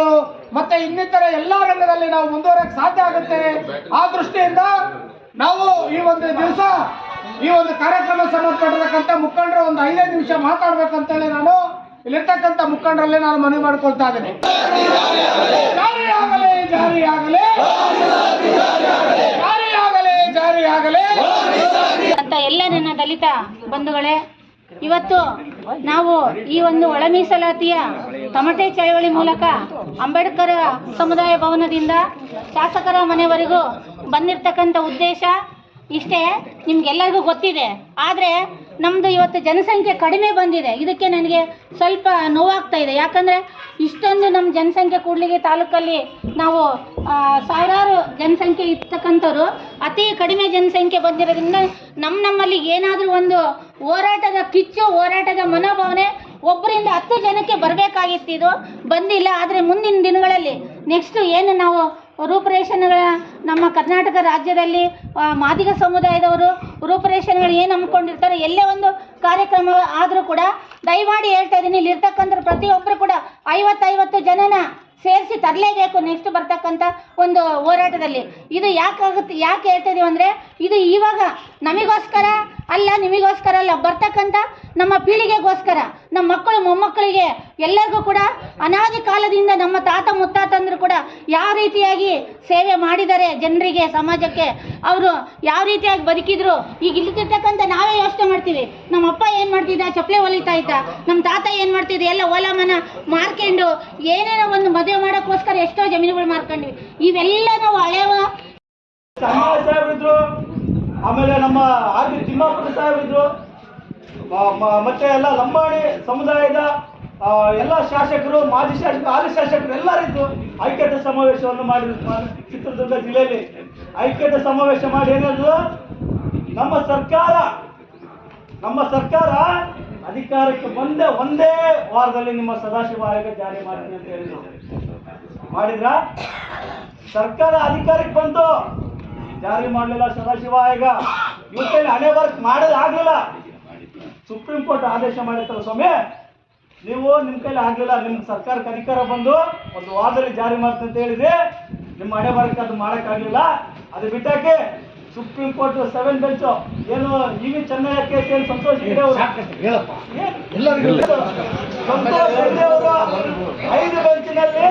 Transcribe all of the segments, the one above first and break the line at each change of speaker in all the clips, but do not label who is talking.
ಉದ್ಯೋಗಿಗಳು ಮತ್ತೆ ಇನ್ನಿತರ ಎಲ್ಲಾ ರಂಗದಲ್ಲಿ ನಾವು ಮುಂದುವರಕ್ ಸಾಧ್ಯ ಆಗುತ್ತೆ. ಆ ದೃಷ್ಟಿಯಿಂದ ನಾವು ಈ ಒಂದು ದಿವಸ ಈ ಒಂದು ಕಾರ್ಯಕ್ರಮ ಸಂಬಂಧಪಟ್ಟಿರ್ತಕ್ಕಂಥ ಮುಖಂಡರು ಒಂದು ಐದೈದು ನಿಮಿಷ ಮಾತಾಡ್ಬೇಕಂತೇಳಿ ನಾನು ಇಲ್ಲಿರ್ತಕ್ಕಂಥ ಮುಖಂಡರಲ್ಲಿ ನಾನು ಮನವಿ ಮಾಡ್ಕೊಳ್ತಾ ಇದ್ದೀನಿ. ಜಾರಿ ಜಾರಿ ಆಗಲೇ. ಜಾರಿ ಆಗಲಿ
ಅಂತ ಎಲ್ಲ ನನ್ನ ದಲಿತ ಬಂಧುಗಳೇ, ಇವತ್ತು ನಾವು ಈ ಒಂದು ಒಳ ಮೀಸಲಾತಿಯ ತಮಟೆ ಚಳವಳಿ ಮೂಲಕ ಅಂಬೇಡ್ಕರ್ ಸಮುದಾಯ ಭವನದಿಂದ ಶಾಸಕರ ಮನೆವರೆಗೂ ಬಂದಿರತಕ್ಕಂಥ ಉದ್ದೇಶ ಇಷ್ಟೇ, ನಿಮ್ಗೆಲ್ಲರಿಗೂ ಗೊತ್ತಿದೆ. ಆದರೆ ನಮ್ಮದು ಇವತ್ತು ಜನಸಂಖ್ಯೆ ಕಡಿಮೆ ಬಂದಿದೆ. ಇದಕ್ಕೆ ನನಗೆ ಸ್ವಲ್ಪ ನೋವಾಗ್ತಾ ಇದೆ. ಯಾಕಂದರೆ ಇಷ್ಟೊಂದು ನಮ್ಮ ಜನಸಂಖ್ಯೆ ಕೂಡಲಿಗೆ ತಾಲೂಕಲ್ಲಿ ನಾವು ಸಾವಿರಾರು ಜನಸಂಖ್ಯೆ ಇರ್ತಕ್ಕಂಥವ್ರು, ಅತಿ ಕಡಿಮೆ ಜನಸಂಖ್ಯೆ ಬಂದಿರೋದ್ರಿಂದ ನಮ್ಮ ನಮ್ಮಲ್ಲಿ ಏನಾದರೂ ಒಂದು ಹೋರಾಟದ ಕಿಚ್ಚು, ಹೋರಾಟದ ಮನೋಭಾವನೆ ಒಬ್ಬರಿಂದ ಹತ್ತು ಜನಕ್ಕೆ ಬರಬೇಕಾಗಿತ್ತು ಇದು. ಬಂದಿಲ್ಲ, ಆದರೆ ಮುಂದಿನ ದಿನಗಳಲ್ಲಿ ನೆಕ್ಸ್ಟ್ ಏನು ನಾವು ರೂಪರೇಷನ್ಗಳ ನಮ್ಮ ಕರ್ನಾಟಕ ರಾಜ್ಯದಲ್ಲಿ ಮಾದಿಗ ಸಮುದಾಯದವರು ರೂಪರೇಷನ್ಗಳು ಏನು ಹಮ್ಮಿಕೊಂಡಿರ್ತಾರೆ, ಎಲ್ಲೇ ಒಂದು ಕಾರ್ಯಕ್ರಮ ಆದರೂ ಕೂಡ ದಯಮಾಡಿ ಹೇಳ್ತಾ ಇದ್ದೀನಿ, ಇಲ್ಲಿರ್ತಕ್ಕಂಥ ಪ್ರತಿಯೊಬ್ಬರು ಕೂಡ ಐವತ್ತೈವತ್ತು ಜನನ ಸೇರಿಸಿ ತರಲೇಬೇಕು ನೆಕ್ಸ್ಟ್ ಬರ್ತಕ್ಕಂಥ ಒಂದು ಹೋರಾಟದಲ್ಲಿ. ಇದು ಯಾಕಾಗುತ್ತೆ ಯಾಕೆ ಹೇಳ್ತಾ ಇದೀವಿ ಅಂದರೆ, ಇದು ಇವಾಗ ನಮಗೋಸ್ಕರ ಅಲ್ಲ, ನಿಮಗೋಸ್ಕರ ಅಲ್ಲ, ಬರ್ತಕ್ಕಂಥ ನಮ್ಮ ಪೀಳಿಗೆಗೋಸ್ಕರ, ನಮ್ಮ ಮಕ್ಕಳು, ಮೊಮ್ಮಕ್ಕಳಿಗೆ ಎಲ್ಲರಿಗೂ ಕೂಡ ಅನಾದಿ ಕಾಲದಿಂದ ನಮ್ಮ ತಾತ ಮುತ್ತಾತಂದರು ಕೂಡ ಯಾವ ರೀತಿಯಾಗಿ ಸೇವೆ ಮಾಡಿದ್ದಾರೆ ಜನರಿಗೆ, ಸಮಾಜಕ್ಕೆ, ಅವರು ಯಾವ ರೀತಿಯಾಗಿ ಬದುಕಿದ್ರು, ಈಗ ಇಲ್ಲಿರ್ತಕ್ಕಂಥ ನಾವೇ ಯೋಚನೆ ಮಾಡ್ತೀವಿ. ನಮ್ಮ ಅಪ್ಪ ಏನು ಮಾಡ್ತಿದ್ದ ಚಪ್ಪಲೆ ಹೊಲಿತಾ ಇದ್ದ, ನಮ್ಮ ತಾತ ಏನು ಮಾಡ್ತಿದ್ದ, ಎಲ್ಲ ಓಲಾಮನ ಮಾರ್ಕೊಂಡು ಏನೇನೋ ಒಂದು ಮದುವೆ ಮಾಡೋಕ್ಕೋಸ್ಕರ ಎಷ್ಟೋ ಜಮೀನುಗಳು ಮಾರ್ಕೊಂಡ್ವಿ. ಇವೆಲ್ಲ ನಾವು
ಹಳೆವ ಆಮೇಲೆ ನಮ್ಮ ಆರ್ ತಿಮ್ಮಾಪುರ ಸಾಹೇಬ್ರಿದ್ರು, ಮ- ಮ- ಮತ್ತೆ ಎಲ್ಲ ಲಂಬಾಣಿ ಸಮುದಾಯದ ಎಲ್ಲ ಶಾಸಕರು, ಮಾಜಿ ಶಾಸಕರು ಹಾಲಿ ಶಾಸಕರು ಎಲ್ಲರಿದ್ದು ಐಕ್ಯತೆ ಸಮಾವೇಶವನ್ನು ಮಾಡಿದ್ರು ಚಿತ್ರದುರ್ಗ ಜಿಲ್ಲೆಯಲ್ಲಿ. ಐಕ್ಯತೆ ಸಮಾವೇಶ ಮಾಡಿ ಏನಾದ್ರು ನಮ್ಮ ಸರ್ಕಾರ ನಮ್ಮ ಸರ್ಕಾರ ಅಧಿಕಾರಕ್ಕೆ ಬಂದ ಒಂದೇ ವಾರದಲ್ಲಿ ನಿಮ್ಮ ಸದಾಶಿವ ಆಯೋಗ ಜಾರಿ ಮಾಡ್ತೀನಿ ಅಂತ ಹೇಳಿದ್ರು. ಮಾಡಿದ್ರ? ಸರ್ಕಾರ ಅಧಿಕಾರಕ್ಕೆ ಬಂತು. ಜಾರಿ ಮಾಡಲಿಲ್ಲ ಸದಾಶಿವ ಆಯೋಗ ಇವತ್ತಲ್ಲಿ ಹಣೆ ವರ್ಕ್ ಮಾಡೋದಾಗ್ಲಿಲ್ಲ ಸುಪ್ರೀಂ ಕೋರ್ಟ್ ಆದೇಶ ಮಾಡಿರ್ತಲ್ಲ ಸ್ವಾಮಿ. ನೀವು ನಿಮ್ಮ ಕೈಲಿ ಆಗ್ಲಿಲ್ಲ ನಿಮ್ಮ ಸರ್ಕಾರಕ್ಕೆ ಅಧಿಕಾರ ಬಂದು ಒಂದು ವಾರದಲ್ಲಿ ಜಾರಿ ಮಾಡ್ತಂತ ಹೇಳಿದ್ರೆ ನಿಮ್ಮ ಹಣೆ ಬರಕ್ಕೆ ಅದು ಮಾಡೋಕ್ಕಾಗಲಿಲ್ಲ. ಅದು ಬಿಟ್ಟಾಕೆ ಸುಪ್ರೀಂ ಕೋರ್ಟ್ ಸೆವೆನ್ ಬೆಂಚ್ ಏನು ಈಗ ವಿ ಚೆನ್ನಯ್ಯ ಕೇಸ್ ಏನು ಸಂತೋಷ್ ಹೆಗ್ಡೆ ಅವರು? ಸಂತೋಷ್ ಹೆಗ್ಡೆ ಅವರು ಐದು ಬೆಂಚಿನಲ್ಲಿ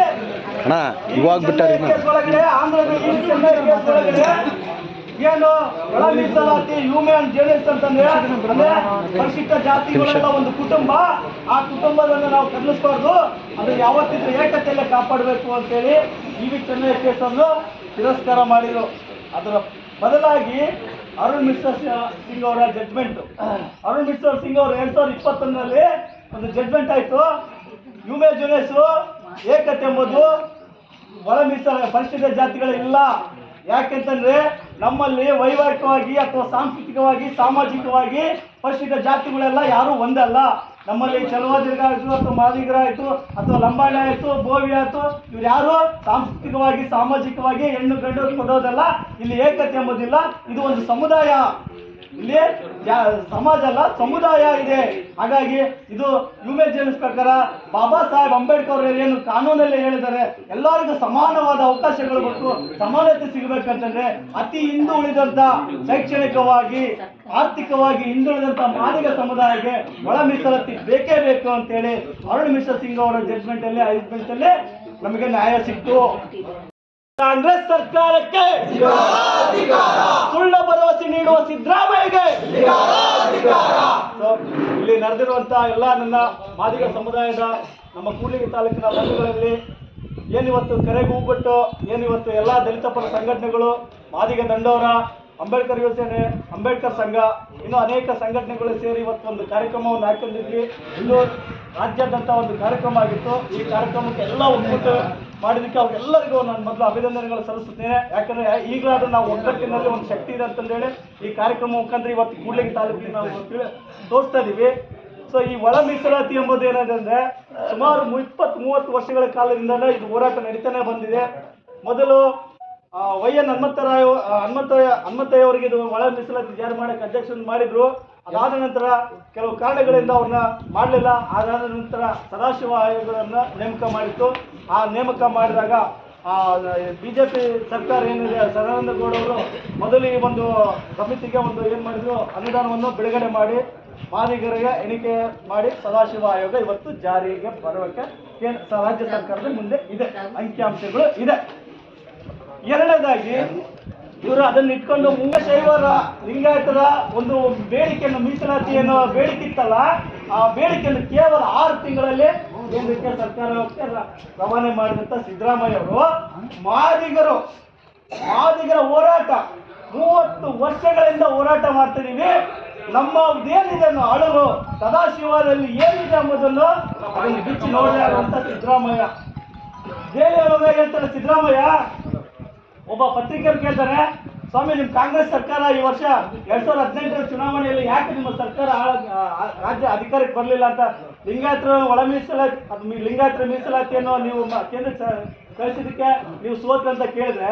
ಅಣ್ಣ ಇವಾಗ ಬಿಟ್ಟಾರಿ
ಕೇಸ್ ಒಳಗಡೆ ಆಂಧ್ರದ ಈ ಚೆನ್ನೈ ಕೇಸ್ ಒಳಗಡೆ ಏನು ಒಳ ಮೀಸಲಾತಿ ಹ್ಯೂಮನ್ ಜೇಡಿಸ್ ಅಂತಂದ್ರೆ ಅಂದ್ರೆ ಪರಿಶಿಷ್ಟ ಜಾತಿಗಳೆಲ್ಲ ಒಂದು ಕುಟುಂಬ. ಆ ಕುಟುಂಬದನ್ನು ನಾವು ಕದಲಿಸ್ಬಾರ್ದು ಅದು ಯಾವತ್ತಿದ್ರು ಏಕತೆಯಲ್ಲೇ ಕಾಪಾಡಬೇಕು ಅಂತೇಳಿ ಇವಿ ವಿ ಚೆನ್ನೈ ಕೇಸನ್ನು ತಿರಸ್ಕಾರ ಮಾಡಿದ್ರು. ಅದರ ಬದಲಾಗಿ ಅರುಣ್ ಮಿಶ್ರಾ ಸಿಂಗ್ ಅವರ ಜಡ್ಜ್ಮೆಂಟ್ ಅರುಣ್ ಮಿಶ್ರ ಸಿಂಗ್ ಅವರು ಎರಡ್ ಸಾವಿರದ ಇಪ್ಪತ್ತೊಂದರಲ್ಲಿ ಒಂದು ಜಡ್ಜ್ಮೆಂಟ್ ಆಯ್ತು. ಯುವ ಜುನೇಸು ಏಕತೆ ಎಂಬುದು ಒಳ ಮೀಸಲ ಪರಿಶಿಷ್ಟ ಜಾತಿಗಳಿಲ್ಲ. ಯಾಕೆಂತಂದ್ರೆ ನಮ್ಮಲ್ಲಿ ವೈವಾಹಿಕವಾಗಿ ಅಥವಾ ಸಾಂಸ್ಕೃತಿಕವಾಗಿ, ಸಾಮಾಜಿಕವಾಗಿ ಪರಿಶಿಷ್ಟ ಜಾತಿಗಳೆಲ್ಲ ಯಾರು ಒಂದಲ್ಲ. ನಮ್ಮಲ್ಲಿ ಚಲವಾದಿಗರಾಯಿತು ಅಥವಾ ಮಾದಿಗರಾಯಿತು ಅಥವಾ ಲಂಬಾಣಿ ಆಯಿತು ಬೋವಿ ಆಯಿತು ಇವ್ರು ಯಾರು ಸಾಂಸ್ಕೃತಿಕವಾಗಿ, ಸಾಮಾಜಿಕವಾಗಿ ಹೆಣ್ಣು ಗಂಡು ಕೊಡೋದಲ್ಲ, ಇಲ್ಲಿ ಏಕತೆ ಎಂಬುದಿಲ್ಲ. ಇದು ಒಂದು ಸಮುದಾಯ. ಇಲ್ಲಿ ಸಮಾಜ ಅಲ್ಲ, ಸಮುದಾಯ ಇದೆ. ಹಾಗಾಗಿ ಇದು ಯುಮೇಜ್ ಜೇಮ್ಸ್ ಪ್ರಕಾರ ಬಾಬಾ ಸಾಹೇಬ್ ಅಂಬೇಡ್ಕರ್ ಏನು ಕಾನೂನಲ್ಲಿ ಹೇಳಿದ್ದಾರೆ, ಎಲ್ಲರಿಗೂ ಸಮಾನವಾದ ಅವಕಾಶಗಳು ಕೊಟ್ಟು ಸಮಾನತೆ ಸಿಗಬೇಕಂತಂದ್ರೆ ಅತಿ ಹಿಂದುಳಿದಂತ ಶೈಕ್ಷಣಿಕವಾಗಿ, ಆರ್ಥಿಕವಾಗಿ ಹಿಂದುಳಿದಂತ ಮಾದಿಗ ಸಮುದಾಯಕ್ಕೆ ಒಳ ಮೀಸಲಾತಿ ಬೇಕೇ ಬೇಕು ಅಂತೇಳಿ ಅರುಣ್ ಮಿಶ್ರ ಸಿಂಗ್ ಅವರ ಜಡ್ಜ್ಮೆಂಟ್ ಅಲ್ಲಿ ನಮಗೆ ನ್ಯಾಯ ಸಿಕ್ತು. ಕಾಂಗ್ರೆಸ್ ಸರ್ಕಾರಕ್ಕೆ ಸುಳ್ಳ ಭರವಸೆ ನೀಡುವ ಸಿದ್ದರಾಮಯ್ಯಗೆ ಇಲ್ಲಿ ನಡೆದಿರುವಂತಹ ಎಲ್ಲ ನನ್ನ ಮಾದಿಗ ಸಮುದಾಯದ ನಮ್ಮ ಕೂಲಿಗೆ ತಾಲೂಕಿನ ಬಂಧುಗಳಲ್ಲಿ ಏನಿವತ್ತು ಕರೆಗೆ ಹೂಬಿಟ್ಟು ಏನಿವತ್ತು ಎಲ್ಲ ದಲಿತ ಪರ ಸಂಘಟನೆಗಳು ಮಾದಿಗ ದಂಡೋರ ಅಂಬೇಡ್ಕರ್ ಯೋಜನೆ, ಅಂಬೇಡ್ಕರ್ ಸಂಘ, ಇನ್ನು ಅನೇಕ ಸಂಘಟನೆಗಳು ಸೇರಿ ಇವತ್ತು ಒಂದು ಕಾರ್ಯಕ್ರಮವನ್ನು ಹಾಕೊಂಡಿದ್ವಿ. ಇದು ರಾಜ್ಯಾದ್ಯಂತ ಒಂದು ಕಾರ್ಯಕ್ರಮ ಆಗಿತ್ತು. ಈ ಕಾರ್ಯಕ್ರಮಕ್ಕೆ ಎಲ್ಲ ಒಕ್ಕೂಟ ಮಾಡಿದಕ್ಕೆ ಅವ್ರಿಗೆಲ್ಲರಿಗೂ ನಾನು ಮೊದಲು ಅಭಿನಂದನೆಗಳು ಸಲ್ಲಿಸುತ್ತೇನೆ. ಯಾಕಂದ್ರೆ ಈಗಲಾದ್ರೂ ನಾವು ಒಗ್ಗಟ್ಟಿನಲ್ಲಿ ಒಂದು ಶಕ್ತಿ ಇದೆ ಅಂತಂದೇಳಿ ಈ ಕಾರ್ಯಕ್ರಮ ಮುಖಾಂತರ ಇವತ್ತು ಕೂಡ್ಲಿಗಿ ತಾಲೂಕಿಗೆ ನಾವು ತೋರಿಸ್ತಾ ಇದೀವಿ. ಸೊ ಈ ಒಳ ಮೀಸಲಾತಿ ಎಂಬುದು ಏನಿದೆ ಅಂದ್ರೆ ಸುಮಾರು ಇಪ್ಪತ್ತು ಮೂವತ್ತು ವರ್ಷಗಳ ಕಾಲದಿಂದಲೇ ಇದು ಹೋರಾಟ ನಡೀತಾನೆ ಬಂದಿದೆ. ಮೊದಲು ವೈ ಎನ್ ಹನುಮಂತರಾಯ ಹನುಮಂತಯ್ಯ ಹನುಮಂತಯ್ಯ ಅವರಿಗೆ ಇದು ಒಳ ಮೀಸಲಾತಿ ಜಾರಿ ಮಾಡಕ್ಕೆ ಅಧ್ಯಕ್ಷ ಮಾಡಿದ್ರು. ಅದಾದ ನಂತರ ಕೆಲವು ಕಾರಣಗಳಿಂದ ಅವ್ರನ್ನ ಮಾಡಲಿಲ್ಲ. ಅದಾದ ನಂತರ ಸದಾಶಿವ ಆಯೋಗವನ್ನು ನೇಮಕ ಮಾಡಿತ್ತು. ಆ ನೇಮಕ ಮಾಡಿದಾಗ ಬಿ ಜೆ ಪಿ ಸರ್ಕಾರ ಏನಿದೆ, ಸದಾನಂದ ಗೌಡ ಅವರು ಮೊದಲು ಒಂದು ಸಮಿತಿಗೆ ಒಂದು ಏನು ಮಾಡಿದ್ರು, ಅನುದಾನವನ್ನು ಬಿಡುಗಡೆ ಮಾಡಿ, ಮಾದಿಗರಿಗೆ ಎಣಿಕೆ ಮಾಡಿ ಸದಾಶಿವ ಆಯೋಗ ಇವತ್ತು ಜಾರಿಗೆ ಬರೋಕ್ಕೆ ಕೇಂದ್ರ ರಾಜ್ಯ ಸರ್ಕಾರದ ಮುಂದೆ ಇದೆ. ಅಂಕಿಅಂಶಗಳು ಇದೆ. ಎರಡನೇದಾಗಿ, ಇವರು ಅದನ್ನ ಇಟ್ಕೊಂಡು ಮುಂಗಶೈವರ ಲಿಂಗಾಯತರ ಒಂದು ಬೇಡಿಕೆಯನ್ನು ಮೀಸಲಾತಿ ಅನ್ನೋ ಬೇಡಿಕೆ ಇತ್ತಲ್ಲ ಆ ಬೇಡಿಕೆಯನ್ನು ಕೇವಲ ಆರು ತಿಂಗಳಲ್ಲಿ ಕೇಂದ್ರಕ್ಕೆ ಸರ್ಕಾರಕ್ಕೆ ರವಾನೆ ಮಾಡಿದಂತ ಸಿದ್ದರಾಮಯ್ಯ ಅವರು, ಮಾದಿಗರು, ಮಾದಿಗರ ಹೋರಾಟ, ಮೂವತ್ತು ವರ್ಷಗಳಿಂದ ಹೋರಾಟ ಮಾಡ್ತಿದ್ದೀವಿ ನಮ್ಮ ಏನಿದೆ ಅನ್ನೋ ಅಳಲು ಸದಾಶಿವದಲ್ಲಿ ಏನಿದೆ ಎಂಬುದನ್ನು ಅದನ್ನು ಬಿಚ್ಚಿ ನೋಡಲೇ ಅಂತ ಸಿದ್ದರಾಮಯ್ಯ ಹೇಳ್ತಾರೆ ಸಿದ್ದರಾಮಯ್ಯ? ಒಬ್ಬ ಪತ್ರಿಕೆಯವರು ಕೇಳ್ತಾರೆ, ಸ್ವಾಮಿ ನಿಮ್ಮ ಕಾಂಗ್ರೆಸ್ ಸರ್ಕಾರ ಈ ವರ್ಷ ಎರಡ್ ಸಾವಿರದ ಹದಿನೆಂಟರ ಚುನಾವಣೆಯಲ್ಲಿ ಯಾಕೆ ನಿಮ್ಮ ಸರ್ಕಾರ ರಾಜ್ಯ ಅಧಿಕಾರಕ್ಕೆ ಬರಲಿಲ್ಲ ಅಂತ ಲಿಂಗಾಯತರ ಒಳ ಮೀಸಲಾತಿ ಲಿಂಗಾಯತರ ಮೀಸಲಾತಿಯನ್ನು ನೀವು ಕೇಂದ್ರ ಕಳಿಸಿದಕ್ಕೆ ನೀವು ಸೋತ್ರಿ ಅಂತ ಕೇಳಿದ್ರೆ,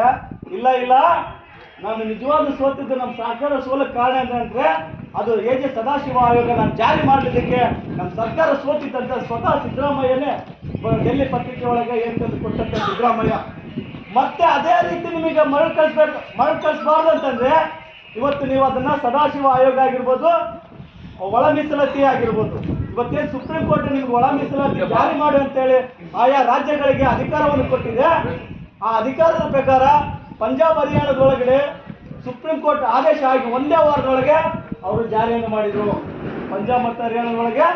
ಇಲ್ಲ ಇಲ್ಲ, ನಾನು ನಿಜವಾಗ್ಲೂ ಸೋತಿದ್ದು ನಮ್ಮ ಸರ್ಕಾರ ಸೋಲಕ್ಕೆ ಕಾರಣ ಏನಂದ್ರೆ, ಅದು ಎ ಜೆ ಸದಾಶಿವ ಆಯೋಗ ನಾನು ಜಾರಿ ಮಾಡಿದ್ದಕ್ಕೆ ನಮ್ಮ ಸರ್ಕಾರ ಸೋತಿದ್ದಂತ ಸ್ವತಃ ಸಿದ್ದರಾಮಯ್ಯನೇ ಡೆಲ್ಲಿ ಪತ್ರಿಕೆ ಒಳಗೆ ಏನು ತಂದು ಕೊಟ್ಟಂತ ಸಿದ್ದರಾಮಯ್ಯ. ಮತ್ತೆ ಅದೇ ರೀತಿ ನಿಮಗೆ ಮರಳು ಕಳಿಸ್ಬೇಕು ಮರಳು ಕಳಿಸ್ಬಾರ್ದು ಅಂತಂದ್ರೆ, ಇವತ್ತು ನೀವು ಅದನ್ನ ಸದಾಶಿವ ಆಯೋಗ ಆಗಿರ್ಬೋದು, ಒಳ ಮೀಸಲಾತಿ ಆಗಿರ್ಬೋದು. ಇವತ್ತೇ ಸುಪ್ರೀಂ ಕೋರ್ಟ್ ನಿಮ್ಗೆ ಒಳ ಮೀಸಲಾತಿ ಜಾರಿ ಮಾಡಿ ಅಂತೇಳಿ ಆಯಾ ರಾಜ್ಯಗಳಿಗೆ ಅಧಿಕಾರವನ್ನು ಕೊಟ್ಟಿದೆ. ಆ ಅಧಿಕಾರದ ಪ್ರಕಾರ ಪಂಜಾಬ್ ಹರಿಯಾಣದೊಳಗಡೆ ಸುಪ್ರೀಂ ಕೋರ್ಟ್ ಆದೇಶ ಆಗಿ ಒಂದೇ ವಾರದೊಳಗೆ ಅವರು ಜಾರಿಯನ್ನು ಮಾಡಿದ್ರು. ಪಂಜಾಬ್ ಮತ್ತು ಹರಿಯಾಣದೊಳಗೆ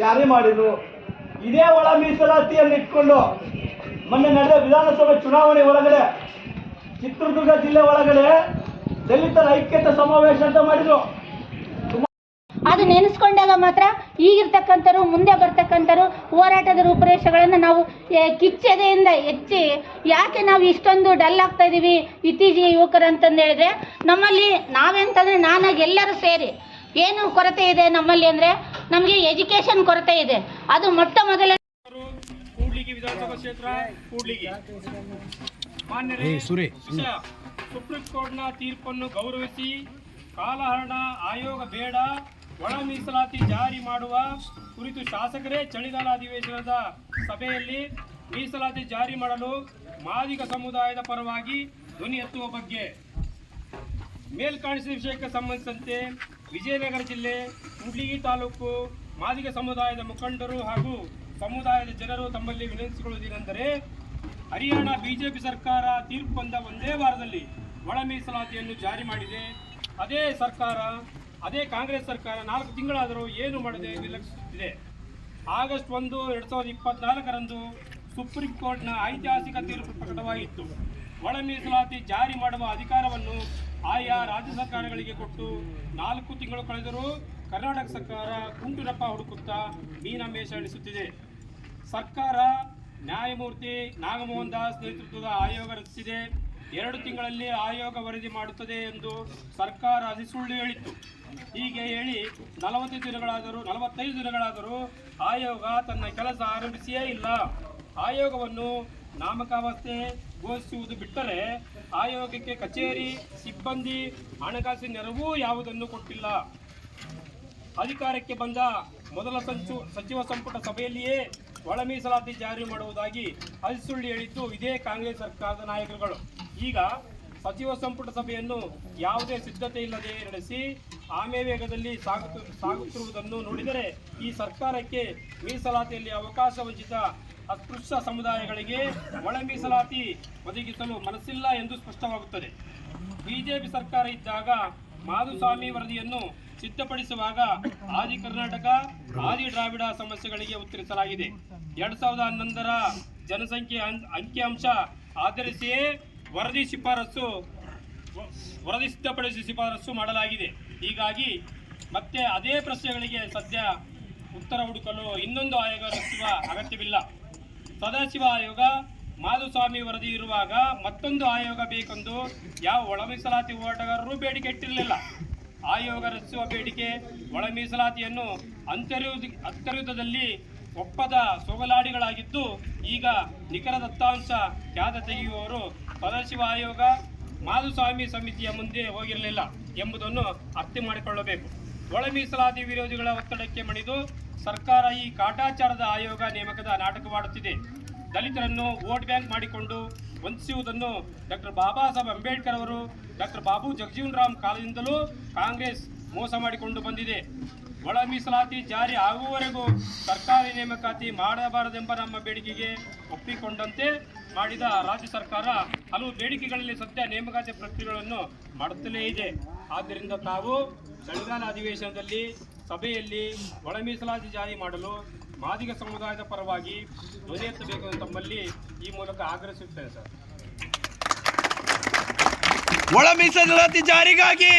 ಜಾರಿ ಮಾಡಿದ್ರು. ಇದೇ ಒಳ ಮೀಸಲಾತಿಯನ್ನು ಇಟ್ಕೊಂಡು ಮೊನ್ನೆ ನಡೆದ ವಿಧಾನಸಭೆ ಚುನಾವಣೆ ಒಳಗಡೆ, ಚಿತ್ರದುರ್ಗ ಜಿಲ್ಲೆ ಒಳಗಡೆ ದಲಿತರ ಐಕ್ಯತೆ ಸಮಾವೇಶ ಅಂತ ಮಾಡಿದ್ರು.
ಅದು ನೆನೆಸ್ಕೊಂಡಾಗ ಮಾತ್ರ ಈಗಿರ್ತಕ್ಕಂಥವ್ರು, ಮುಂದೆ ಬರ್ತಕ್ಕಂಥವ್ರು ಹೋರಾಟದ ರೂಪುರೇಷೆಗಳನ್ನು ನಾವು ಕಿಚ್ಚದೆಯಿಂದ ಹೆಚ್ಚಿ, ಯಾಕೆ ನಾವು ಇಷ್ಟೊಂದು ಡಲ್ ಆಗ್ತಾ ಇದ್ದೀವಿ ಇತ್ತೀಚೆಗೆ ಯುವಕರು ಅಂತಂದು ಹೇಳಿದ್ರೆ, ನಮ್ಮಲ್ಲಿ ನಾವೆಂತಂದರೆ ನಾನಾಗಿ ಎಲ್ಲರೂ ಸೇರಿ, ಏನು ಕೊರತೆ ಇದೆ ನಮ್ಮಲ್ಲಿ ಅಂದರೆ ನಮಗೆ ಎಜುಕೇಷನ್ ಕೊರತೆ ಇದೆ. ಅದು ಮೊಟ್ಟ ಮೊದಲ
ವಿಧಾನಸಭಾ ಕ್ಷೇತ್ರ ಕೂಡ್ಲಿಗಿ. ಮಾನ್ಯರೇ ಸುಪ್ರೀಂ ಕೋರ್ಟ್ನ ತೀರ್ಪನ್ನು ಗೌರವಿಸಿ ಕಾಲಹರಣ ಆಯೋಗ ಬೇಡ ಒಳ ಮೀಸಲಾತಿ ಜಾರಿ ಮಾಡುವ ಕುರಿತು ಶಾಸಕರೇ ಚಳಿಗಾಲ ಅಧಿವೇಶನದ ಸಭೆಯಲ್ಲಿ ಮೀಸಲಾತಿ ಜಾರಿ ಮಾಡಲು ಮಾದಿಗ ಸಮುದಾಯದ ಪರವಾಗಿ ಧ್ವನಿ ಎತ್ತುವ ಬಗ್ಗೆ ಮೇಲ್ಕಾಣಿಸಿದ ವಿಷಯಕ್ಕೆ ಸಂಬಂಧಿಸಿದಂತೆ ವಿಜಯನಗರ ಜಿಲ್ಲೆ ಹುಡ್ಲಿಗಿ ತಾಲೂಕು ಮಾದಿಗ ಸಮುದಾಯದ ಮುಖಂಡರು ಹಾಗೂ ಸಮುದಾಯದ ಜನರು ತಮ್ಮಲ್ಲಿ ವಿನಂತಿಸಿಕೊಳ್ಳುವುದೇನೆಂದರೆ ಹರಿಯಾಣ ಬಿಜೆಪಿ ಸರ್ಕಾರ ತೀರ್ಪು ಬಂದ ಒಂದೇ ವಾರದಲ್ಲಿ ಒಳ ಮೀಸಲಾತಿಯನ್ನು ಜಾರಿ ಮಾಡಿದೆ. ಅದೇ ಸರ್ಕಾರ, ಅದೇ ಕಾಂಗ್ರೆಸ್ ಸರ್ಕಾರ ನಾಲ್ಕು ತಿಂಗಳಾದರೂ ಏನು ಮಾಡದೆ ನಿರ್ಲಕ್ಷಿಸುತ್ತಿದೆ. ಆಗಸ್ಟ್ ಒಂದು, ಎರಡ್ ಸಾವಿರದ ಇಪ್ಪತ್ನಾಲ್ಕರಂದು ಸುಪ್ರೀಂ ಕೋರ್ಟ್ನ ಐತಿಹಾಸಿಕ ತೀರ್ಪು ಪ್ರಕಟವಾಗಿತ್ತು. ಒಳ ಮೀಸಲಾತಿ ಜಾರಿ ಮಾಡುವ ಅಧಿಕಾರವನ್ನು ಆಯಾ ರಾಜ್ಯ ಸರ್ಕಾರಗಳಿಗೆ ಕೊಟ್ಟು ನಾಲ್ಕು ತಿಂಗಳು ಕಳೆದರೂ ಕರ್ನಾಟಕ ಸರ್ಕಾರ ಕುಂಟು ಹುಡುಕುತ್ತಾ ಹುಡುಕುತ್ತಾ ಮೀನಮೇಷ ಎಣಿಸುತ್ತಿದೆ ಸರ್ಕಾರ ನ್ಯಾಯಮೂರ್ತಿ ನಾಗಮೋಹನ್ ದಾಸ್ ನೇತೃತ್ವದ ಆಯೋಗ ರಚಿಸಿದೆ. ಎರಡು ತಿಂಗಳಲ್ಲಿ ಆಯೋಗ ವರದಿ ಮಾಡುತ್ತದೆ ಎಂದು ಸರ್ಕಾರ ಅಧಿಸುಳ್ಳು ಹೇಳಿತ್ತು. ಹೀಗೆ ಹೇಳಿ ನಲವತ್ತು ದಿನಗಳಾದರೂ, ನಲವತ್ತೈದು ದಿನಗಳಾದರೂ ಆಯೋಗ ತನ್ನ ಕೆಲಸ ಆರಂಭಿಸಿಯೇ ಇಲ್ಲ. ಆಯೋಗವನ್ನು ನಾಮಕಾವಸ್ಥೆ ಘೋಷಿಸುವುದು ಬಿಟ್ಟರೆ ಆಯೋಗಕ್ಕೆ ಕಚೇರಿ, ಸಿಬ್ಬಂದಿ ಹಣಕಾಸಿನ ನೆರವು ಯಾವುದನ್ನು ಕೊಟ್ಟಿಲ್ಲ. ಅಧಿಕಾರಕ್ಕೆ ಬಂದ ಮೊದಲ ಸಂಚು ಸಚಿವ ಸಂಪುಟ ಸಭೆಯಲ್ಲಿಯೇ ಒಳ ಮೀಸಲಾತಿ ಜಾರಿ ಮಾಡುವುದಾಗಿ ಹಲ್ಸುಳ್ಳಿ ಹೇಳಿದ್ದು ಇದೇ ಕಾಂಗ್ರೆಸ್ ಸರ್ಕಾರದ ನಾಯಕರುಗಳು. ಈಗ ಸಚಿವ ಸಂಪುಟ ಸಭೆಯನ್ನು ಯಾವುದೇ ಸಿದ್ಧತೆ ಇಲ್ಲದೆ ನಡೆಸಿ ಆಮೆ ವೇಗದಲ್ಲಿ ಸಾಗುತ್ತ ಸಾಗುತ್ತಿರುವುದನ್ನು ನೋಡಿದರೆ ಈ ಸರ್ಕಾರಕ್ಕೆ ಮೀಸಲಾತಿಯಲ್ಲಿ ಅವಕಾಶ ವಂಚಿತ ಅಸ್ಪೃಶ್ಯ ಸಮುದಾಯಗಳಿಗೆ ಒಳ ಮೀಸಲಾತಿ ಒದಗಿಸಲು ಮನಸ್ಸಿಲ್ಲ ಎಂದು ಸ್ಪಷ್ಟವಾಗುತ್ತದೆ. ಬಿಜೆಪಿ ಸರ್ಕಾರ ಇದ್ದಾಗ ಮಾಧುಸ್ವಾಮಿ ವರದಿಯನ್ನು ಸಿದ್ಧಪಡಿಸುವಾಗ ಆದಿ ಕರ್ನಾಟಕ, ಆದಿ ದ್ರಾವಿಡ ಸಮಸ್ಯೆಗಳಿಗೆ ಉತ್ತರಿಸಲಾಗಿದೆ. ಎರಡ್ ಸಾವಿರದ ಹನ್ನೊಂದರ ಜನಸಂಖ್ಯೆ ಅಂಕಿಅಂಶ ಆಧರಿಸಿಯೇ ವರದಿ ಶಿಫಾರಸು ವರದಿ ಸಿದ್ಧಪಡಿಸಿ ಶಿಫಾರಸು ಮಾಡಲಾಗಿದೆ. ಹೀಗಾಗಿ ಮತ್ತೆ ಅದೇ ಪ್ರಶ್ನೆಗಳಿಗೆ ಸದ್ಯ ಉತ್ತರ ಹುಡುಕಲು ಇನ್ನೊಂದು ಆಯೋಗ ರಚಿಸುವ ಅಗತ್ಯವಿಲ್ಲ. ಸದಾಶಿವ ಆಯೋಗ, ಮಾಧುಸ್ವಾಮಿ ವರದಿ ಇರುವಾಗ ಮತ್ತೊಂದು ಆಯೋಗ ಬೇಕೆಂದು ಯಾವ ಒಳ ಮೀಸಲಾತಿ ಹೋರಾಟಗಾರರು ಬೇಡಿಕೆ ಇಟ್ಟಿರಲಿಲ್ಲ. ಆಯೋಗ ರಚಿಸುವ ಬೇಡಿಕೆ ಒಳ ಮೀಸಲಾತಿಯನ್ನು ಅಂತರ್ಯುದ್ಧ ಅಂತರ್ಯುದ್ಧದಲ್ಲಿ ಒಪ್ಪದ ಸೊಗಲಾಡಿಗಳಾಗಿದ್ದು, ಈಗ ನಿಖರ ದತ್ತಾಂಶ ಖ್ಯಾತ ತೆಗೆಯುವವರು ಸದಾಶಿವ ಆಯೋಗ, ಮಾಧುಸ್ವಾಮಿ ಸಮಿತಿಯ ಮುಂದೆ ಹೋಗಿರಲಿಲ್ಲ ಎಂಬುದನ್ನು ಅರ್ಥ ಮಾಡಿಕೊಳ್ಳಬೇಕು. ಒಳ ಮೀಸಲಾತಿ ವಿರೋಧಿಗಳ ಒತ್ತಡಕ್ಕೆ ಮಣಿದು ಸರ್ಕಾರ ಈ ಕಾಟಾಚಾರದ ಆಯೋಗ ನೇಮಕದ ನಾಟಕವಾಡುತ್ತಿದೆ. ದಲಿತರನ್ನು ವೋಟ್ ಬ್ಯಾಂಕ್ ಮಾಡಿಕೊಂಡು ವಂಚಿಸುವುದನ್ನು ಡಾಕ್ಟರ್ ಬಾಬಾ ಸಾಹೇಬ್ ಅಂಬೇಡ್ಕರ್ ಅವರು, ಡಾಕ್ಟರ್ ಬಾಬು ಜಗಜೀವನ್ ರಾಮ್ ಕಾಲದಿಂದಲೂ ಕಾಂಗ್ರೆಸ್ ಮೋಸ ಮಾಡಿಕೊಂಡು ಬಂದಿದೆ. ಒಳ ಮೀಸಲಾತಿ ಜಾರಿ ಆಗುವವರೆಗೂ ಸರ್ಕಾರಿ ನೇಮಕಾತಿ ಮಾಡಬಾರದೆಂಬ ನಮ್ಮ ಬೇಡಿಕೆಗೆ ಒಪ್ಪಿಕೊಂಡಂತೆ ಮಾಡಿದ ರಾಜ್ಯ ಸರ್ಕಾರ ಹಲವು ಬೇಡಿಕೆಗಳಲ್ಲಿ ಸದ್ಯ ನೇಮಕಾತಿ ಪ್ರಕ್ರಿಯೆಗಳನ್ನು ಮಾಡುತ್ತಲೇ ಇದೆ. ಆದ್ದರಿಂದ ತಾವು ಚಳಿಗಾಲ ಅಧಿವೇಶನದಲ್ಲಿ ಸಭೆಯಲ್ಲಿ ಒಳ ಮೀಸಲಾತಿ ಜಾರಿ ಮಾಡಲು ಮಾದಿಗ ಸಮುದಾಯದ ಪರವಾಗಿ ಧ್ವನಿ ಎತ್ತಬೇಕು ಎಂದು ತಮ್ಮಲ್ಲಿ ಈ ಮೂಲಕ ಆಗ್ರಹಿಸುತ್ತೇನೆ ಸರ್.
ಒಳ ಮೀಸಲಾತಿ ಜಾರಿಗಾಗಿ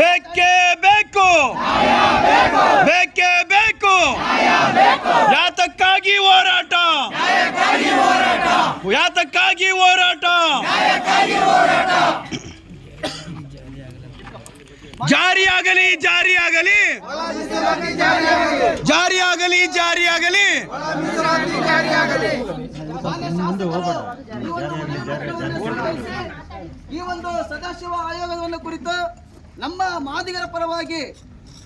ಬೇಕೇ ಬೇಕು. ಬೇಕೇ ಬೇಕು. ಯಾತಕ್ಕಾಗಿ ಹೋರಾಟ. ಯಾತಕ್ಕಾಗಿ ಹೋರಾಟ. ಜಾರಿಯಾಗಲಿ ಜಾರಿಯಾಗಲಿ. ಜಾರಿಯಾಗಲಿ ಜಾರಿಯಾಗಲಿ.
ಈ ಒಂದು ಸದಾಶಿವ ಆಯೋಗವನ್ನು ಕುರಿತು ನಮ್ಮ ಮಾದಿಗರ ಪರವಾಗಿ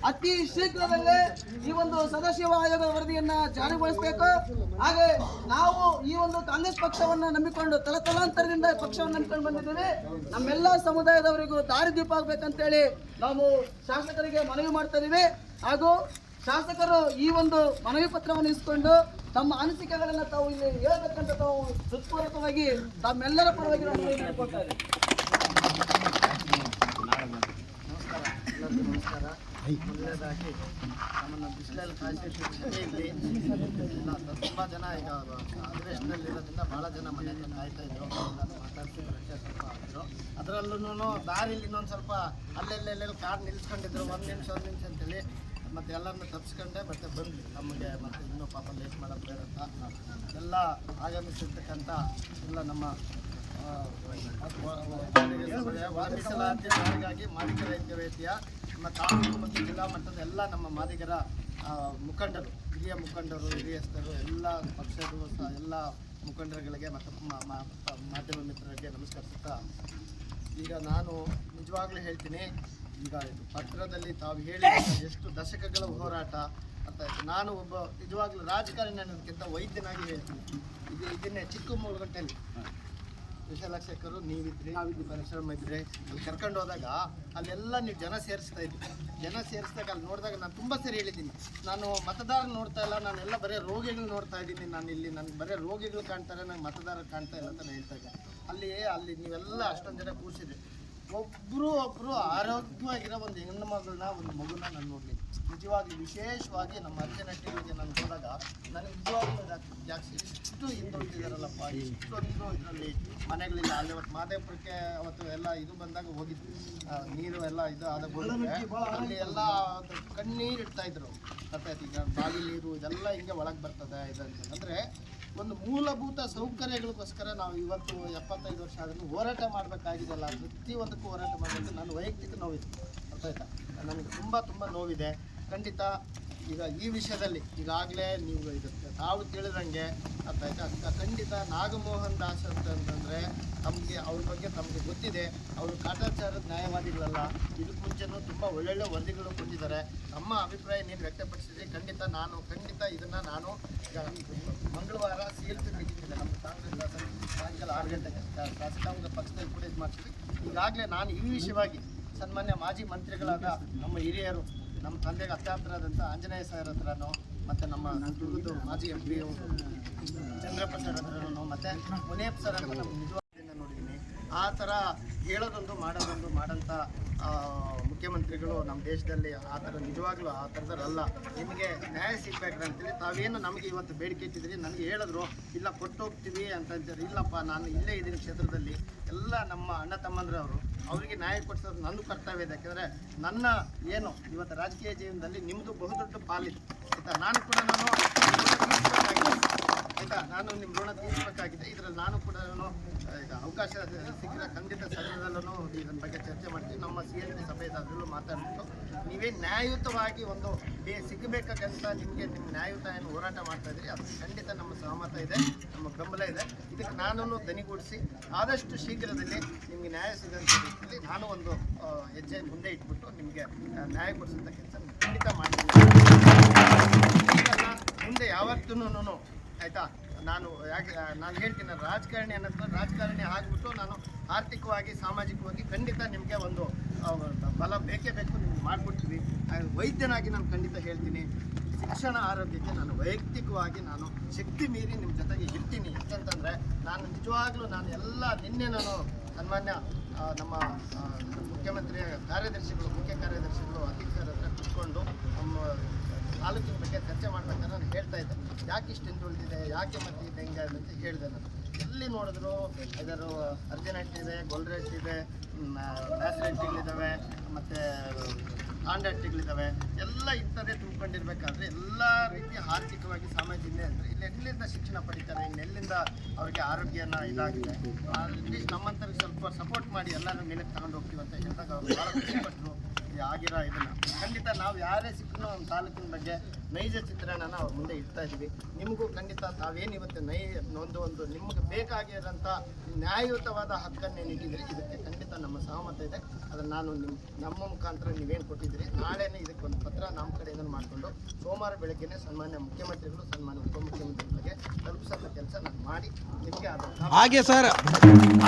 ಅತಿ ಶೀಘ್ರದಲ್ಲೇ ಈ ಒಂದು ಸದಾಶಿವ ಆಯೋಗದ ವರದಿಯನ್ನ ಜಾರಿಗೊಳಿಸಬೇಕು. ಹಾಗೆ ನಾವು ಈ ಒಂದು ಕಾಂಗ್ರೆಸ್ ಪಕ್ಷವನ್ನ ನಂಬಿಕೊಂಡು ತಲತಲಾಂತರದಿಂದ ಪಕ್ಷವನ್ನು ನಂಬಿಕೊಂಡು ಬಂದಿದ್ದೀವಿ. ನಮ್ಮೆಲ್ಲ ಸಮುದಾಯದವರಿಗೂ ದಾರಿದೀಪ ಆಗ್ಬೇಕಂತೇಳಿ ನಾವು ಶಾಸಕರಿಗೆ ಮನವಿ ಮಾಡ್ತಾ ಇದೀವಿ. ಹಾಗೂ ಶಾಸಕರು ಈ ಒಂದು ಮನವಿ ಪತ್ರವನ್ನು ಇಸ್ಕೊಂಡು ತಮ್ಮ ಅನಿಸಿಕೆಗಳನ್ನ ತಾವು ಇಲ್ಲಿ ಹೇಳ್ಬೇಕಂತ ತಾವು ಹೃತ್ಪೂರ್ವಕವಾಗಿ ತಮ್ಮೆಲ್ಲರ ಪರವಾಗಿ ನಾನು ನಮಸ್ಕಾರ. ನಮಸ್ಕಾರ.
ಮೊದಲನೇದಾಗಿ ನಮ್ಮನ್ನು ಬಿಸಿಲಲ್ಲಿ ಕಾಯಿಸಿ ಇದೆ ತುಂಬ ಜನ ಈಗ ಅಧಿವೇಶನದಲ್ಲಿರೋದ್ರಿಂದ ಭಾಳ ಜನ ಮನೆ ಹತ್ರ ಕಾಯ್ತಾ ನಾನು ಮಾತಾಡ್ಸಿ ಸ್ವಲ್ಪ ಆಗಿದ್ರು ಅದರಲ್ಲೂ ದಾರಿಲಿ ಇನ್ನೊಂದು ಸ್ವಲ್ಪ ಅಲ್ಲೆಲ್ಲೆಲ್ಲೆಲ್ಲಿ ಕಾರ್ ನಿಲ್ಸ್ಕೊಂಡಿದ್ರು ಒಂದು ನಿಮಿಷ ಒಂದು ನಿಮಿಷ ಅಂತೇಳಿ ಮತ್ತೆ ಎಲ್ಲರನ್ನ ತಪ್ಸ್ಕೊಂಡೆ ಮತ್ತೆ ಬಂದ್ವಿ ನಮಗೆ ಮತ್ತೆ ಇನ್ನೂ ಪಾಪ ಲೇಟ್ ಮಾಡೋದು ಬೇಡ ಅಂತ ಎಲ್ಲ ಆಗಮಿಸಿರ್ತಕ್ಕಂಥ ಎಲ್ಲ ನಮ್ಮ ಮೀಸಲಾತಿ ಮಾದಿಗ ರೈತ ವೇದಿಕೆಯ ನಮ್ಮ ತಾಲೂಕು ಮತ್ತು ಜಿಲ್ಲಾ ಮಟ್ಟದ ಎಲ್ಲ ನಮ್ಮ ಮಾದಿಗರ ಮುಖಂಡರು, ಹಿರಿಯ ಮುಖಂಡರು, ಹಿರಿಯಸ್ಥರು, ಎಲ್ಲ ಪಕ್ಷದ ಎಲ್ಲ ಮುಖಂಡರುಗಳಿಗೆ ಮತ್ತು ಮಾಧ್ಯಮ ಮಿತ್ರರಿಗೆ ನಮಸ್ಕರಿಸುತ್ತಾ ಈಗ ನಾನು ನಿಜವಾಗ್ಲೂ ಹೇಳ್ತೀನಿ, ಈಗ ಇದು ಪತ್ರದಲ್ಲಿ ತಾವು ಹೇಳಿ ಎಷ್ಟು ದಶಕಗಳ ಹೋರಾಟ ಅಂತ ನಾನು ಒಬ್ಬ ನಿಜವಾಗ್ಲೂ ರಾಜಕಾರಣಿ ಅನ್ನೋದಕ್ಕಿಂತ ವೈದ್ಯನಾಗಿ ಹೇಳ್ತೀನಿ. ಇದು ಇದನ್ನೇ ಚಿಕ್ಕಮಗಳೂರಿನಲ್ಲಿ ವಿಶಾಲಾಕ್ಷಕರು ನೀವಿದ್ರಿ ನಾವಿದ್ದು ಪರಿಶ್ರಮ ಇದ್ರಿ, ಅಲ್ಲಿ ಕರ್ಕೊಂಡು ಹೋದಾಗ ಅಲ್ಲೆಲ್ಲ ನೀವು ಜನ ಸೇರಿಸ್ತಾ ಇದ್ರಿ. ಜನ ಸೇರಿಸಿದಾಗ ಅಲ್ಲಿ ನೋಡಿದಾಗ ನಾನು ತುಂಬ ಸರಿ ಹೇಳಿದ್ದೀನಿ. ನಾನು ಮತದಾರ ನೋಡ್ತಾ ಇಲ್ಲ ನಾನೆಲ್ಲ ಬರೀ ರೋಗಿಗಳು ನೋಡ್ತಾ ಇದ್ದೀನಿ. ನಾನು ಇಲ್ಲಿ ನನಗೆ ಬರೀ ರೋಗಿಗಳು ಕಾಣ್ತಾರೆ, ನಂಗೆ ಮತದಾರ ಕಾಣ್ತಾ ಇಲ್ಲ ಅಂತ ಹೇಳ್ತಾ ಇದ್ದೆ. ಅಲ್ಲಿ ಅಲ್ಲಿ ನೀವೆಲ್ಲ ಅಷ್ಟೊಂದು ಜನ ಕೂರಿಸಿದ್ರಿ. ಒಬ್ಬರು ಒಬ್ಬರು ಆರೋಗ್ಯವಾಗಿರೋ ಒಂದು ಹೆಣ್ಣು ಮಗಳನ್ನ, ಒಂದು ಮಗುನ ನಾನು ನೋಡಲಿ. ನಿಜವಾಗಿ, ವಿಶೇಷವಾಗಿ ನಮ್ಮ ಅರ್ಜುನ ಟಿವಿಗೆ ನಾನು ಹೋದಾಗ ನನಗೆ ನಿಜವಾಗ್ಲೂ ಯಾಕೆ ಇಷ್ಟು ಹಿಂದುಳಿದಿದ್ದಾರಲ್ಲಪ್ಪ ಇಷ್ಟೊಂದು ಇದರಲ್ಲಿ ಮನೆಗಳಿಲ್ಲ ಅಲ್ಲಿ ಅವತ್ತು ಮಾದೇಪುರಕ್ಕೆ ಅವತ್ತು ಎಲ್ಲ ಇದು ಬಂದಾಗ ಹೋಗಿದ್ವಿ. ನೀರು ಎಲ್ಲ ಇದು ಆದ ಅಲ್ಲಿ ಎಲ್ಲ ಕಣ್ಣೀರು ಇಡ್ತಾ ಇದ್ರು. ಮತ್ತೆ ಈಗ ಬಾವಿ ನೀರು ಇದೆಲ್ಲ ಹಿಂಗೆ ಒಳಗೆ ಬರ್ತದೆ ಇದಂತ ಅಂದರೆ ಒಂದು ಮೂಲಭೂತ ಸೌಕರ್ಯಗಳಿಗೋಸ್ಕರ ನಾವು ಇವತ್ತು ಎಪ್ಪತ್ತೈದು ವರ್ಷ ಆದರೂ ಹೋರಾಟ ಮಾಡಬೇಕಾಗಿದೆಲ್ಲ ಪ್ರತಿಯೊಂದಕ್ಕೂ ಹೋರಾಟ ಮಾಡಬೇಕು. ನಾನು ವೈಯಕ್ತಿಕ ನೋವಿದೆ. ಅರ್ಥ ಆಯ್ತಾ? ನನಗೆ ತುಂಬ ತುಂಬ ನೋವಿದೆ. ಖಂಡಿತ ಈಗ ಈ ವಿಷಯದಲ್ಲಿ ಈಗಾಗಲೇ ನೀವು ಇದು ತಾವು ತಿಳಿದಂಗೆ ಖಂಡಿತ ನಾಗಮೋಹನ್ ದಾಸ್ ಅಂತಂದ್ರೆ ತಮಗೆ ಅವ್ರ ಬಗ್ಗೆ ತಮಗೆ ಗೊತ್ತಿದೆ. ಅವರು ಕಾಟಾಚಾರದ ನ್ಯಾಯವಾದಿಗಳಲ್ಲ. ಇದಕ್ಕೆ ಮುಂಚೆನೂ ತುಂಬ ಒಳ್ಳೊಳ್ಳೆ ವರದಿಗಳು ಕೊಟ್ಟಿದ್ದಾರೆ. ನಮ್ಮ ಅಭಿಪ್ರಾಯ ನೀನು ವ್ಯಕ್ತಪಡಿಸಿದ್ರೆ ಖಂಡಿತ ನಾನು, ಖಂಡಿತ ಇದನ್ನು ನಾನು ಮಂಗಳವಾರ ಸಿ ಎಲ್ ಪಿ ಮೀಟಿಂಗ್ ಇದೆ ನಮ್ಮ ಕಾಂಗ್ರೆಸ್ ಶಾಸಕ, ಸಾಯಂಕಾಲ ಆರು ಗಂಟೆಗೆ ಶಾಸಕಾಂಗ ಪಕ್ಷದಲ್ಲಿ ಕೂಡ ಇದು ಮಾಡ್ತೀವಿ ಈಗಾಗಲೇ ನಾನು ಈ ವಿಷಯವಾಗಿ ಸನ್ಮಾನ್ಯ ಮಾಜಿ ಮಂತ್ರಿಗಳಾದ ನಮ್ಮ ಹಿರಿಯರು, ನಮ್ಮ ತಂದೆಗೆ ಅತ್ಯಾಪ್ತರಾದಂಥ ಆಂಜನೇಯ ಸರ್ ಹತ್ರನೂ ಮತ್ತು ನಮ್ಮ ಮಾಜಿ ಎಂ ಪಿ ಚಂದ್ರಪ್ಪ ಸರ್ ಹತ್ರನೂ ಮತ್ತೆ ಮುನಿಯಪ್ಪ ಸರ್ ನೋಡಿದ್ದೀನಿ ಆ ಥರ ಹೇಳೋದೊಂದು ಮಾಡೋದೊಂದು ಮಾಡೋಂಥ ಮುಖ್ಯಮಂತ್ರಿಗಳು ನಮ್ಮ ದೇಶದಲ್ಲಿ ಆ ಥರ ನಿಜವಾಗ್ಲೂ ಆ ಥರದಲ್ಲ ನಿಮಗೆ ನ್ಯಾಯ ಸಿಗ್ಬೇಕು ಅಂತೇಳಿ ತಾವೇನು ನಮಗೆ ಇವತ್ತು ಬೇಡಿಕೆ ಇಟ್ಟಿದ್ರಿ ನನಗೆ ಹೇಳಿದ್ರು, ಇಲ್ಲ ಕೊಟ್ಟು ಹೋಗ್ತೀವಿ ಅಂತ ಅಂತಾರೆ. ಇಲ್ಲಪ್ಪ, ನಾನು ಇಲ್ಲೇ ಇದ್ದೀನಿ ಕ್ಷೇತ್ರದಲ್ಲಿ. ಎಲ್ಲ ನಮ್ಮ ಅಣ್ಣ ತಮ್ಮಂದ್ರವರು, ಅವರಿಗೆ ನ್ಯಾಯ ಕೊಡಿಸೋದು ನನ್ನ ಕರ್ತವ್ಯ ಇದೆ. ಯಾಕೆಂದರೆ ನನ್ನ ಏನು, ಇವತ್ತು ರಾಜಕೀಯ ಜೀವನದಲ್ಲಿ ನಿಮ್ಮದು ಬಹುದೊಡ್ಡ ಪಾಲಿದೆ ಆಯಿತಾ? ನಾನು ಕೂಡ ನಾನು ನಾನು ನಿಮ್ಮ ಋಣ ತೀರಿಸಬೇಕಾಗಿದೆ. ಇದರಲ್ಲಿ ನಾನು ಕೂಡ ಈಗ ಅವಕಾಶ ಸಿಕ್ಕಿದ ಖಂಡಿತ ಸದನದಲ್ಲೂ ಇದರ ಬಗ್ಗೆ ಚರ್ಚೆ ಮಾಡ್ತೀವಿ ನಮ್ಮ ಸಿ ಎಲ್ ಟಿ ಸಭೆಯದಾಗಲೂ ಮಾತಾಡ್ಬಿಟ್ಟು, ನೀವೇ ನ್ಯಾಯಯುತವಾಗಿ ಒಂದು ಸಿಗಬೇಕಂತ ನಿಮಗೆ ನಿಮ್ಮ ನ್ಯಾಯಯುತ ಏನು ಹೋರಾಟ ಮಾಡ್ತಾ ಇದ್ರಿ ಅದು ಖಂಡಿತ ನಮ್ಮ ಸಹಮತ ಇದೆ, ನಮ್ಮ ಬೆಂಬಲ ಇದೆ. ಇದಕ್ಕೆ ನಾನು ದನಿಗೂಡಿಸಿ ಆದಷ್ಟು ಶೀಘ್ರದಲ್ಲಿ ನಿಮಗೆ ನ್ಯಾಯ ಸಿಗಂತ ರೀತಿಯಲ್ಲಿ ನಾನು ಒಂದು ಹೆಜ್ಜೆ ಮುಂದೆ ಇಟ್ಬಿಟ್ಟು ನಿಮಗೆ ನ್ಯಾಯ ಕೊಡಿಸಿದ ಕೆಲಸ ಖಂಡಿತ ಮಾಡ್ತೀನಿ. ಮುಂದೆ ಯಾವತ್ತೂ ಆಯ್ತಾ? ನಾನು ಯಾಕೆ, ನಾನು ಹೇಳ್ತೀನಿ, ರಾಜಕಾರಣಿ ಅನ್ನೋದು ರಾಜಕಾರಣಿ ಆಗಿಬಿಟ್ಟು ನಾನು ಆರ್ಥಿಕವಾಗಿ, ಸಾಮಾಜಿಕವಾಗಿ ಖಂಡಿತ ನಿಮಗೆ ಒಂದು ಬಲ ಬೇಕೇ ಬೇಕು, ನಿಮ್ಗೆ ಮಾಡಿಕೊಡ್ತೀವಿ. ವೈದ್ಯನಾಗಿ ನಾನು ಖಂಡಿತ ಹೇಳ್ತೀನಿ. ಶಿಕ್ಷಣ ಆರೋಗ್ಯಕ್ಕೆ ನಾನು ವೈಯಕ್ತಿಕವಾಗಿ ನಾನು ಶಕ್ತಿ ಮೀರಿ ನಿಮ್ಮ ಜೊತೆಗೆ ಇರ್ತೀನಿ. ಯಾಕಂತಂದರೆ ನಾನು ನಿಜವಾಗ್ಲೂ ನಾನು ಎಲ್ಲ, ನಿನ್ನೆ ನಾನು ಸನ್ಮಾನ್ಯ ನಮ್ಮ ಮುಖ್ಯಮಂತ್ರಿ ಕಾರ್ಯದರ್ಶಿಗಳು, ಮುಖ್ಯ ಕಾರ್ಯದರ್ಶಿಗಳು ಹತ್ರ ಕುತ್ಕೊಂಡು ನಮ್ಮ ತಾಲೂಕಿನ ಬಗ್ಗೆ ಚರ್ಚೆ ಮಾಡ್ಬೇಕಾದ್ರೆ ನಾನು ಹೇಳ್ತಾ ಇದ್ದೆ. ಯಾಕೆ ಇಷ್ಟು ಹಿಂದುಳಿದಿದೆ ಯಾಕೆ ಮತ್ತೆ ಹೆಂಗೆ ಅಂತ ಹೇಳಿದೆ ನಾನು. ಎಲ್ಲಿ ನೋಡಿದ್ರು ಇದರ ಅರ್ಜೆಂಟ್ ಇದೆ ಗೊಲ್ರೆಟ್ ಇದೆ ಬ್ಯಾಸ್ರೆಟ್ಟಿಗಳಿದ್ದಾವೆ ಮತ್ತು ಆಂಡಟ್ಟಿಗಳಿದ್ದಾವೆ ಎಲ್ಲ ಇಂಥದ್ದೇ ತುಂಬಿಕೊಂಡಿರ್ಬೇಕಾದ್ರೆ ಎಲ್ಲ ರೀತಿ ಆರ್ಥಿಕವಾಗಿ ಸಾಮಾಜಿಕ ಅಂದರೆ ಇಲ್ಲಿ ಎಲ್ಲಿಂದ ಶಿಕ್ಷಣ ಪಡಿತಾರೆ ಇನ್ನೆಲ್ಲಿಂದ ಅವ್ರಿಗೆ ಆರೋಗ್ಯನ ಇದಾಗಿದೆ? ಅಟ್ಲೀಸ್ಟ್ ನಮ್ಮಂತರಿಗೆ ಸ್ವಲ್ಪ ಸಪೋರ್ಟ್ ಮಾಡಿ ಎಲ್ಲರೂ ಮೇಲೆ ತಗೊಂಡು ಹೋಗ್ತೀವಿ ಅಂತ ಹೇಳಿದಾಗ ಅವರು ಭಾಳ ಖುಷಿಪಟ್ಟರು ಆಗಿರೋ ಇದನ್ನ ಖಂಡಿತ ನಾವು ಯಾರೇ ಸಿಕ್ಕರೂ ನಮ್ಮ ತಾಲೂಕಿನ ಬಗ್ಗೆ ನೈಜ ಚಿತ್ರಣನ ಅವ್ರ ಮುಂದೆ ಇಡ್ತಾ ಇದ್ದೀವಿ. ನಿಮಗೂ ಖಂಡಿತ ತಾವೇನು ಇವತ್ತು ನೈ ಒಂದು ಒಂದು ನಿಮಗೆ ಬೇಕಾಗಿರೋಂಥ ನ್ಯಾಯಯುತವಾದ ಹಕ್ಕನ್ನು ನೀಡಿದರೆ. ಇದಕ್ಕೆ ಖಂಡಿತ ನಮ್ಮ ಸಹಮತ ಇದೆ. ಅದನ್ನು ನಾನು ನಿಮ್ಮ ನಮ್ಮ ಮುಖಾಂತರ ನೀವೇನು ಕೊಟ್ಟಿದ್ದೀರಿ ನಾಳೆನೇ ಇದಕ್ಕೆ ಒಂದು ಪತ್ರ ನಮ್ಮ ಕಡೆಯಿಂದ ಮಾಡಿಕೊಂಡು ಸೋಮವಾರ ಬೆಳಗ್ಗೆನೇ ಸನ್ಮಾನ್ಯ ಮುಖ್ಯಮಂತ್ರಿಗಳು ಸನ್ಮಾನ್ಯ ಉಪಮುಖ್ಯಮಂತ್ರಿಗಳಿಗೆ ತಲುಪಿಸೋ ಕೆಲಸ ನಾನು ಮಾಡಿ ನಿಮಗೆ ಅದು
ಹಾಗೆ ಸರ್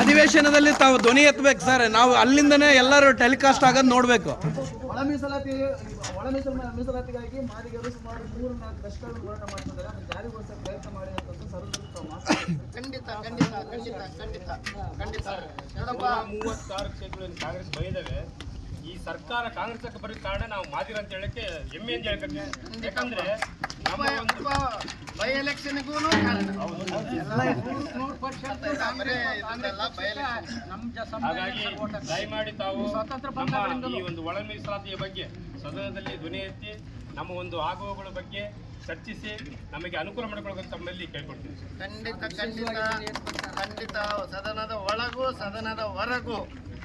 ಅಧಿವೇಶನದಲ್ಲಿ ತಾವು ಧ್ವನಿ ಎತ್ತಬೇಕು ಸರ್. ನಾವು ಅಲ್ಲಿಂದನೇ ಎಲ್ಲರೂ ಟೆಲಿಕಾಸ್ಟ್ ಆಗೋದು ನೋಡಬೇಕು.
ಒಳ ಮೀಸಲಾತಿ ಒಳ ಮೀಸಲ ಮೀಸಲಾತಿಗಾಗಿ ಮಾದಿಗರು ಸುಮಾರು ಪ್ರಯತ್ನ
ಖಂಡಿತ ಖಂಡಿತ ಖಂಡಿತ ಖಂಡಿತ
ಕಾಂಗ್ರೆಸ್ ಈ ಸರ್ಕಾರ ಕಾಂಗ್ರೆಸ್ ಬರೋ ಕಾರಣ ನಾವು ಮಾದಿರ ಅಂತ ಹೇಳಕ್ಕೆ ಹೆಮ್ಮೆ ಅಂತ ಹೇಳ್ಕಕ್ಕೆ ಯಾಕಂದ್ರೆ
ಬೈ ಎಲೆಕ್ಷನ್ಗೂ
ದಯಮಾಡಿ ತಾವು ಈ ಒಂದು ಒಳ ಮೀಸಲಾತಿಯ ಬಗ್ಗೆ ಸದನದಲ್ಲಿ ಧ್ವನಿ ಎತ್ತಿ ನಮ್ಮ ಒಂದು ಆಗುವಗಳ ಬಗ್ಗೆ ಚರ್ಚಿಸಿ ನಮಗೆ ಅನುಕೂಲ ಮಾಡಿಕೊಳ್ಳೋದು ತಮ್ಮಲ್ಲಿ ಕೇಳ್ಕೊಳ್ತೀನಿ.
ಖಂಡಿತ ಖಂಡಿತ ಖಂಡಿತ, ಸದನದ ಒಳಗೂ, ಸದನದ ಹೊರಗೂ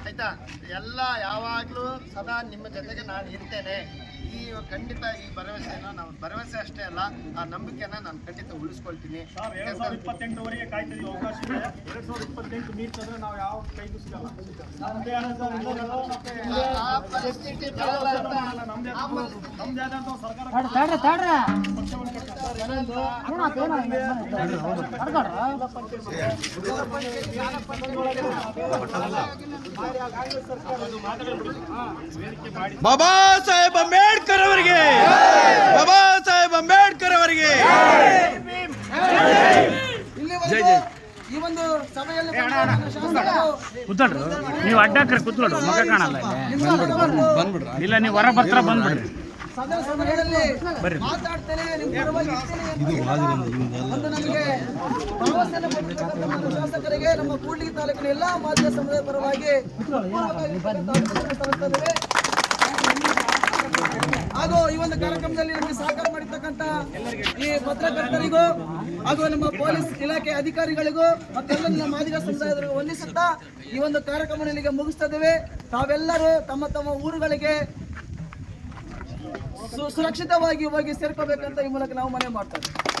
ಆಯ್ತಾ? ಎಲ್ಲ ಯಾವಾಗಲೂ ಸದಾ ನಿಮ್ಮ ಜೊತೆಗೆ ನಾನು ಇರ್ತೇನೆ. ಈ ಖಂಡಿತ ಈ ಭರವಸೆನ ನಾವು ಭರವಸೆ ಅಷ್ಟೇ ಅಲ್ಲ ಆ ನಂಬಿಕೆನ ನಾನು ಖಂಡಿತ ಉಳಿಸ್ಕೊಳ್ತೀನಿ. ಯಾಕಂದ್ರೆ
ಇಪ್ಪತ್ತೆಂಟುವರೆಗೆ ಕಾಯ್ತೀವಿ ಅವಕಾಶ ಇದೆ. ಎರಡ್ ಸಾವಿರದ ಇಪ್ಪತ್ತೆಂಟು ಮೀರಿದ್ರೆ ನಾವು ಯಾವ ಕೈಗೂ ಸಿಗಲ್ಲ. ನಮ್ದೇ ಆದಂತ ಸರ್ಕಾರ
ಬಾಬಾ ಸಾಹೇಬ್ ಅಂಬೇಡ್ಕರ್ ಅವರಿಗೆ. ಬಾಬಾ ಸಾಹೇಬ್ ಅಂಬೇಡ್ಕರ್ ಅವರಿಗೆ. ಜೈ ಜೈ
ಈ ಒಂದು ಸಭೆಯಲ್ಲಿ ಪಾಲ್ಗೊಂಡ ಶಾಸಕರು
ಕೂತ್ಕೊಳ್ರು. ನೀವು ಅಡ್ಡಾಕ್ರೆ ಕೂತ್ಕೊಳ್ರು. ಮಗ ಕಾಣಲ್ಲ ಇಲ್ಲ ನೀವು ಹೊರ ಬರ್ತಾರ ಬಂದ್ಬಿಡ್ರಿ.
ಸದನ ಸಭೆಗಳಲ್ಲಿ ಮಾತಾಡ್ತೇನೆ ನಿಮ್ಮ ಪರವಾಗಿ ಒಂದು ನಮಗೆ ಭರವಸೆಯನ್ನು ಕೊಟ್ಟಿರ್ತಕ್ಕಂಥ ನಮ್ಮ ಶಾಸಕರಿಗೆ ನಮ್ಮ ಕೂಡ್ಲಿಗಿ ತಾಲೂಕಿನ ಎಲ್ಲಾ ಮಾಧ್ಯಮ ಸಮುದಾಯ ಪರವಾಗಿ. ಹಾಗೂ ಈ ಒಂದು ಕಾರ್ಯಕ್ರಮದಲ್ಲಿ ನಮಗೆ ಸಹಕಾರ ಮಾಡಿರ್ತಕ್ಕಂಥ ಈ ಪತ್ರಕರ್ತರಿಗೂ ಹಾಗೂ ನಮ್ಮ ಪೊಲೀಸ್ ಇಲಾಖೆ ಅಧಿಕಾರಿಗಳಿಗೂ ಮತ್ತೆಲ್ಲ ನಮ್ಮ ಮಾದಿಗ ಸಮುದಾಯದವರಿಗೂ ವಂದಿಸುತ್ತಾ ಈ ಒಂದು ಕಾರ್ಯಕ್ರಮ ನಿಮಗೆ ಮುಗಿಸ್ತಾ ಇದ್ದೇವೆ. ತಾವೆಲ್ಲರೂ ತಮ್ಮ ತಮ್ಮ ಊರುಗಳಿಗೆ ಸುರಕ್ಷಿತವಾಗಿ ಹೋಗಿ ಸೇರ್ಕೋಬೇಕಂತ ಈ ಮೂಲಕ ನಾವು ಮನವಿ ಮಾಡ್ತೇವೆ.